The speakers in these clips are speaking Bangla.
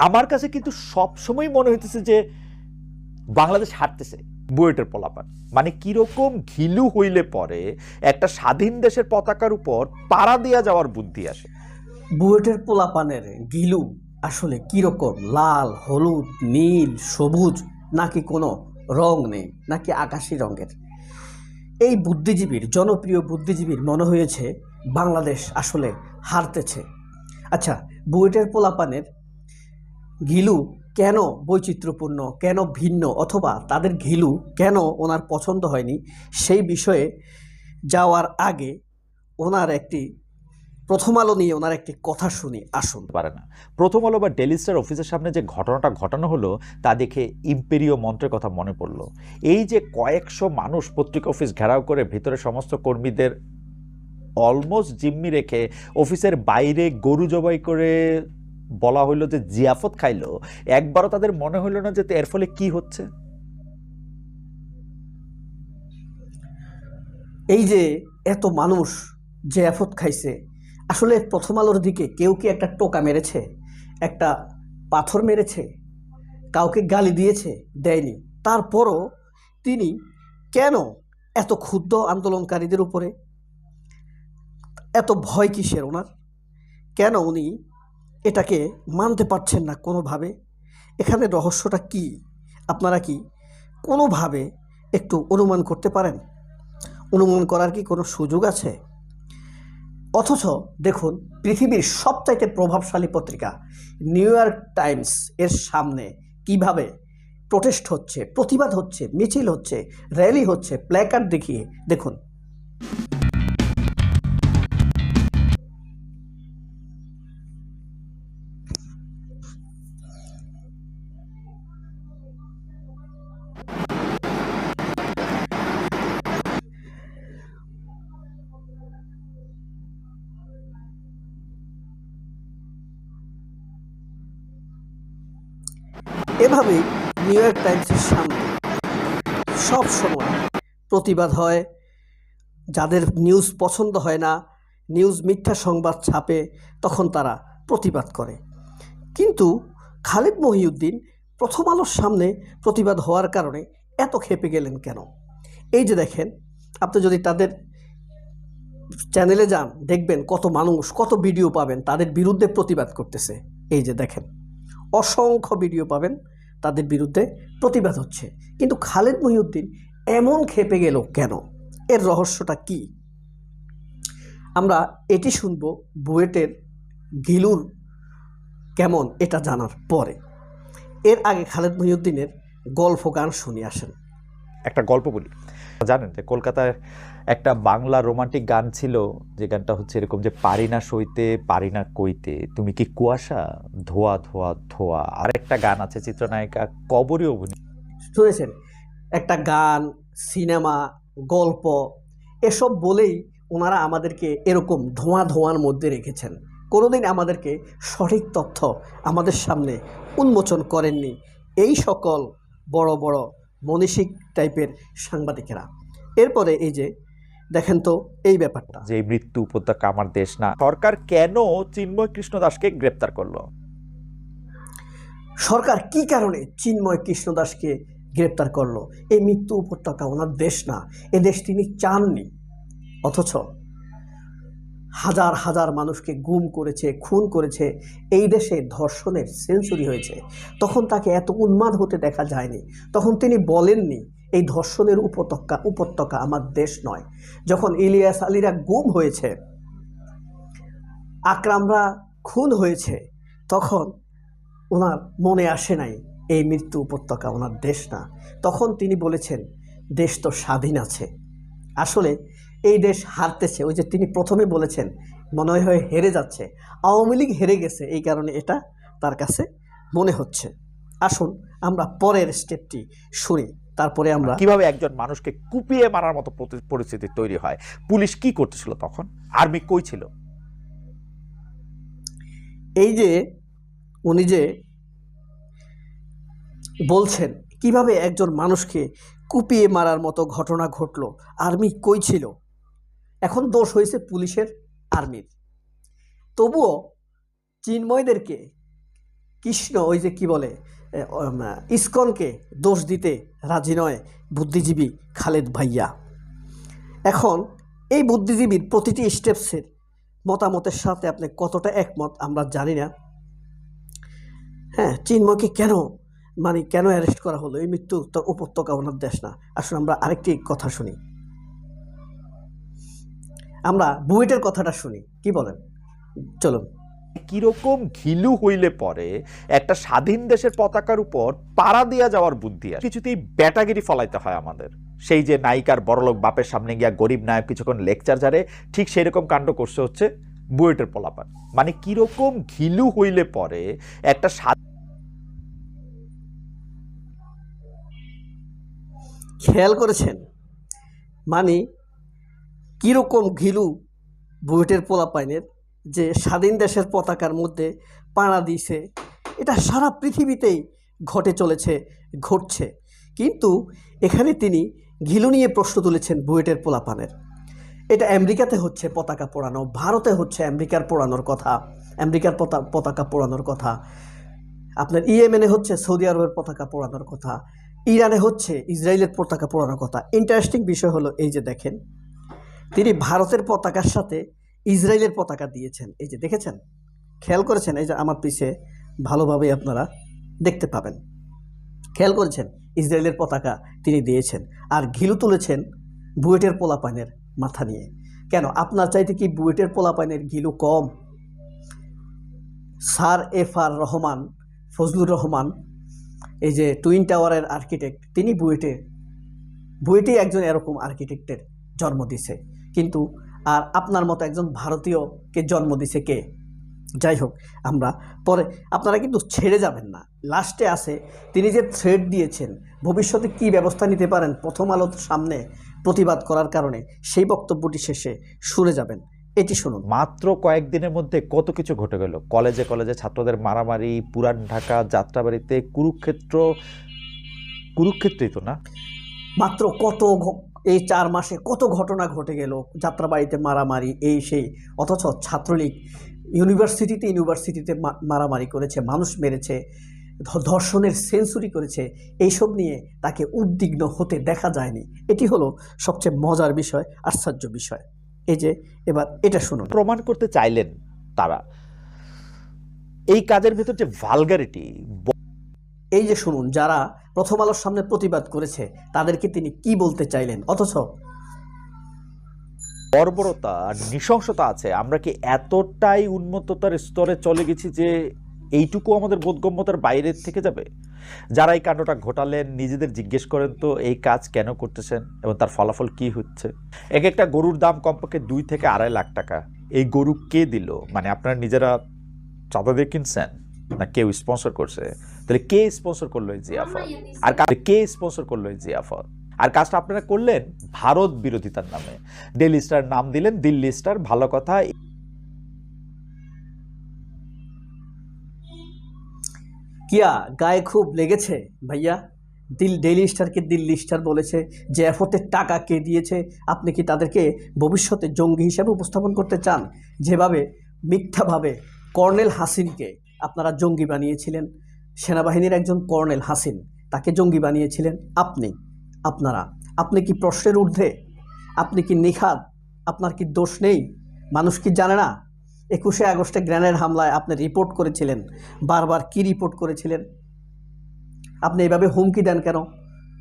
আমার কাছে কিন্তু সবসময় মনে হইতেছে যে বাংলাদেশ হারতেছে বুয়েটের পোলাপান। মানে কীরকম ঘিলু হইলে পরে একটা স্বাধীন দেশের পতাকার উপর পাড়া দিয়া যাওয়ার বুদ্ধি আসে। বুয়েটের পোলাপানের গিলু আসলে কীরকম? লাল, হলুদ, নীল, সবুজ, নাকি কোনো রং নেই, নাকি আকাশি রঙের? এই বুদ্ধিজীবীর, জনপ্রিয় বুদ্ধিজীবীর মনে হয়েছে বাংলাদেশ আসলে হারতেছে। আচ্ছা বুয়েটের পোলাপানের ঘিলু কেন বৈচিত্র্যপূর্ণ, কেন ভিন্ন, অথবা তাদের ঘিলু কেন ওনার পছন্দ হয়নি? সেই বিষয়ে যাওয়ার আগে ওনার একটি প্রথম আলো নিয়ে ওনার একটি কথা শুনি, আসুন। পারে না। প্রথম আলো বা ডেলি স্টার অফিসের সামনে যে ঘটনাটা ঘটানো হলো, তা দেখে ইম্পেরিয় মন্ত্রের কথা মনে পড়ল। এই যে কয়েকশো মানুষ পত্রিকা অফিস ঘেরাও করে ভিতরে সমস্ত কর্মীদের অলমোস্ট জিম্মি রেখে অফিসের বাইরে গরু জবাই করে বলা হইল যে জিয়াফত খাইলো, একবারও তাদের মনে হইল না যে এর ফলে কি হচ্ছে। এই যে এত মানুষ যে এফত খাইছে, আসলে প্রথম আলোর দিকে কেউ কি একটা টোকা মেরেছে? একটা পাথর মেরেছে? কাউকে গালি দিয়েছে? দেয়নি। তারপরও তিনি কেন এত ক্ষুদ্র আন্দোলনকারীদের উপরে? এত ভয় কিসের ওনার? কেন উনি এটাকে মানতে পারছেন না কোনোভাবে। এখানে রহস্যটা কি? আপনারা কি কোনোভাবে একটু অনুমান করতে পারেন? অনুমান করার কি কোনো সুযোগ আছে? অথচ দেখুন, পৃথিবীর সবচাইতে প্রভাবশালী পত্রিকা নিউ ইয়র্ক টাইমস এর সামনে কীভাবে প্রোটেস্ট হচ্ছে, প্রতিবাদ হচ্ছে, মিছিল হচ্ছে, র্যালি হচ্ছে, প্ল্যাকার্ড দেখিয়ে, দেখুন। এভাবেই নিউ ইয়র্ক টাইমসের সামনে সব সময় প্রতিবাদ হয়। যাদের নিউজ পছন্দ হয় না নিউজ মিথ্যা সংবাদ ছাপে, তখন তারা প্রতিবাদ করে। কিন্তু খালিদ মহিউদ্দিন প্রথম আলোর সামনে প্রতিবাদ হওয়ার কারণে এত খেপে গেলেন কেন? এই যে দেখেন, আপনি যদি তাদের চ্যানেলে যান, দেখবেন কত মানুষ, কত ভিডিও পাবেন, তাদের বিরুদ্ধে প্রতিবাদ করতেছে। এই যে দেখেন। অসংখ্য ভিডিও পাবেন, তাদের বিরুদ্ধে প্রতিবাদ হচ্ছে। কিন্তু খালেদ মহিউদ্দিন এমন খেপে গেল কেন? এর রহস্যটা কি? আমরা এটি শুনব বুয়েটের গিলুর কেমন এটা জানার পরে। এর আগে খালেদ মহিউদ্দিনের গল্প গান শুনে আসেন। একটা গল্প বলি। জানেন যে কলকাতায় একটা বাংলা রোমান্টিক গান ছিল, যে গানটা হচ্ছে এরকম যে পারি না সইতে, পারি না কইতে, তুমি কি কুয়াশা? ধোয়া ধোয়া ধোয়া। আর একটা গান আছে চিত্রনায়িকা কবরী অভিনয়। শুনেছেন? একটা গান, সিনেমা, গল্প, এসব বলেই ওনারা আমাদেরকে এরকম ধোঁয়া ধোঁয়ার মধ্যে রেখেছেন। কোনোদিন আমাদেরকে সঠিক তথ্য আমাদের সামনে উন্মোচন করেননি। এই সকল বড় বড় মনীষিক টাইপের সাংবাদিকেরা। এরপরে এই যে দেখেন তো এই ব্যাপারটা। যে মৃত্যু উপত্যকা আমার দেশ না সরকার কেন চিন্ময় কৃষ্ণ দাসকে গ্রেপ্তার করল? সরকার কি কারণে চিন্ময় কৃষ্ণ দাসকে গ্রেপ্তার করল? এই মৃত্যু উপত্যকা ওনার দেশ না এ দেশ তিনি চাননি। অথচ হাজার হাজার মানুষকে গুম করেছে, খুন করেছে। এই দেশে ধর্ষণের সেঞ্চুরি হয়েছে। তখন তাকে এত উন্মাদ হতে দেখা যায়নি। তখন তিনি বলেননি, এই ধর্ষণের উপত্যকা উপত্যকা আমার দেশ নয়। যখন ইলিয়াস আলীরা গুম হয়েছে, আকরামরা খুন হয়েছে, তখন ওনার মনে আসে নাই, এই মৃত্যু উপত্যকা ওনার দেশ না। তখন তিনি বলেছেন, দেশ তো স্বাধীন আছে। আসলে এই দেশ হারতেছে ওই যে তিনি প্রথমে বলেছেন মনে হয় হেরে যাচ্ছে। আওয়ামী লীগ হেরে গেছে এই কারণে এটা তার কাছে মনে হচ্ছে। আসুন আমরা পরের স্টেপটি শুনি তারপরে আমরা কীভাবে একজন মানুষকে কুপিয়ে মারার মতো পরিস্থিতি তৈরি হয়? পুলিশ কি করতেছিল তখন? আর্মি কই ছিল? এই যে উনি যে বলছেন কীভাবে একজন মানুষকে কুপিয়ে মারার মতো ঘটনা ঘটলো আর্মি কই ছিল? এখন দোষ হয়েছে পুলিশের আর্মির। তবুও চিন্ময়দেরকে, কৃষ্ণ ওই যে কি বলে ইস্কনকে দোষ দিতে রাজি নয় বুদ্ধিজীবী খালেদ ভাইয়া। এখন এই বুদ্ধিজীবীর প্রতিটি স্টেপসের মতামতের সাথে আপনি কতটা একমত আমরা জানি না। হ্যাঁ চিন্ময়কে কেন মানে কেন অ্যারেস্ট করা হলো? এই মৃত্যু তো উপত্যকা ওনার দেশ না। আসলে আমরা আরেকটি কথা শুনি। আমরা বুয়েটের কথাটা শুনি। কি বলেন? চলুন। কীরকম ঘিলু হইলে পরে একটা স্বাধীন দেশের পতাকার উপর পাড়া দিয়া যাওয়ার বুদ্ধি আছে কিছুতেই ব্যাটাগিরি ফলাইতে হয় আমাদের। সেই যে নায়িকার বড়লোক বাপের সামনে গিয়া গরিব নায়ক কিছুক্ষণ লেকচার জারে ঠিক সেই রকম কাণ্ড করছে হচ্ছে বুয়েটের পোলাপান। মানে কীরকম ঘিলু হইলে পরে একটা স্বাধীন খেয়াল করেছেন? মানে কীরকম ঘিলু বুয়েটের পোলাপাইনের যে স্বাধীন দেশের পতাকার মধ্যে পাড়া দিয়েছে, এটা সারা পৃথিবীতেই ঘটে চলেছে, ঘটছে। কিন্তু এখানে তিনি ঘিলু নিয়ে প্রশ্ন তুলেছেন বুয়েটের পোলাপানের। এটা আমেরিকাতে হচ্ছে পতাকা পোড়ানো, ভারতে হচ্ছে আমেরিকার পোড়ানোর কথা, আমেরিকার পতা, পতাকা পোড়ানোর কথা। আপনার ইয়েমেনে হচ্ছে সৌদি আরবের পতাকা পোড়ানোর কথা, ইরানে হচ্ছে ইসরায়েলের পতাকা পোড়ানোর কথা। ইন্টারেস্টিং বিষয় হলো এই যে দেখেন তিনি ভারতের পতাকার সাথে ইসরায়েলের পতাকা দিয়েছেন। এই যে দেখেছেন? খেয়াল করেছেন? এই যে আমার পিছে ভালোভাবে আপনারা দেখতে পাবেন। খেয়াল করেছেন? ইসরায়েলের পতাকা তিনি দিয়েছেন। আর ঘিলু তুলেছেন বুয়েটের পোলাপাইনের মাথা নিয়ে। কেন? আপনার চাইতে কি বুয়েটের পোলাপাইনের ঘিলু কম? Sir F R Rahman, Fazlur Rahman, এই যে টুইন টাওয়ারের আর্কিটেক্ট, তিনি বুয়েটে বুয়েটে একজন এরকম আর্কিটেক্টের। জন্ম দিছে। কিন্তু আর আপনার মতো একজন ভারতীয়কে জন্ম দিছে কে? যাই হোক আমরা পরে আপনারা কিন্তু ছেড়ে যাবেন না। লাস্টে আসে তিনি যে থ্রেড দিয়েছেন ভবিষ্যতে কি ব্যবস্থা নিতে পারেন প্রথম আলোর সামনে প্রতিবাদ করার কারণে সেই বক্তব্যটি শেষে শুনে যাবেন। এটি শুনুন। মাত্র কয়েকদিনের মধ্যে কত কিছু ঘটে গেল। কলেজে কলেজে ছাত্রদের মারামারি পুরান ঢাকা যাত্রাবাড়িতে কুরুক্ষেত্র কুরুক্ষেত্রই তো না। মাত্র কত এই চার মাসে কত ঘটনা ঘটে গেল, যাত্রাবাড়িতে মারামারি, এই সেই, অথচ ছাত্রলীগ ইউনিভার্সিটিতে ইউনিভার্সিটিতে মারামারি করেছে, মানুষ মেরেছে ধর্ষণের সেঞ্চুরি করেছে, এইসব নিয়ে তাকে উদ্বিগ্ন হতে দেখা যায়নি। এটি হলো সবচেয়ে মজার বিষয়, আশ্চর্য বিষয়। এই যে, এবার এটা শুনুন। প্রমাণ করতে চাইলেন তারা। এই কাজের ভেতর যে ভালগারিটি এই যে শুনুন, যারা প্রথম আলোর সামনে প্রতিবাদ করেছে, তাদেরকে তিনি কি বলতে চাইলেন? অথচ বর্বরতা আর নৃশংসতা আছে। আমরা কি এতটাই উন্মত্ততার স্তরে চলে গেছি যে এইটুকু আমাদের বোধগম্যতার বাইরের থেকে যাবে? যারা এই কাণ্ডটা ঘটালেন, নিজেদের জিজ্ঞেস করেন তো, এই কাজ কেন করতেছেন এবং তার ফলাফল কি হচ্ছে? এক একটা গরুর দাম কমপক্ষে দুই থেকে আড়াই লাখ টাকা। এই গরু কে দিল? মানে আপনারা নিজেরা চাঁদা দিয়ে কিনছেন? না কেউ স্পন্সর করছে? তাহলে কে স্পন্সর করল এই জিয়াফত? আর কা- কে স্পন্সর করল এই জিয়াফত? আর কাজটা আপনারা করলেন ভারত বিরোধিতার নামে। ডেলি স্টার নাম দিলেন দিল্লি স্টার ভালো কথা। কিয়া গায়ে খুব লেগেছে ভাইয়া? দিল ডেইলি স্টারকে দিল্লি স্টার বলেছে যে এফতের টাকা কে দিয়েছে? আপনি কি তাদেরকে ভবিষ্যতে জঙ্গি হিসেবে উপস্থাপন করতে চান? যেভাবে মিথ্যাভাবে কর্নেল হাসিনকে আপনারা জঙ্গি বানিয়েছিলেন সেনাবাহিনীর একজন কর্নেল হাসিন, তাকে জঙ্গি বানিয়েছিলেন। আপনি, আপনারা, আপনি কি প্রশ্নের ঊর্ধ্বে? আপনি কি নিখাদ আপনার কি দোষ নেই? মানুষ কি জানে না? একুশে আগস্টে গ্রেনেড হামলায় আপনি রিপোর্ট করেছিলেন। বারবার কি রিপোর্ট করেছিলেন? আপনি এভাবে হুমকি দেন কেন?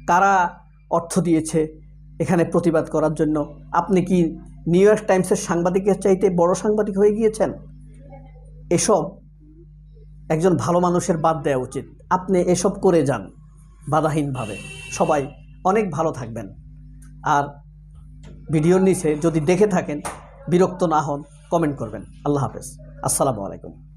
কারা অর্থ দিয়েছে এখানে প্রতিবাদ করার জন্য? আপনি কি নিউ ইয়র্ক টাইমসের সাংবাদিকের চাইতে বড় সাংবাদিক হয়ে গিয়েছেন? এসব একজন ভালো মানুষের বাদ দেওয়া উচিত। আপনি এসব করে যান বাধাহীনভাবে। সবাই অনেক ভালো থাকবেন। আর ভিডিওর নিচে যদি দেখে থাকেন, বিরক্ত না হন কমেন্ট করবেন। আল্লাহ হাফেজ। আসসালামু আলাইকুম।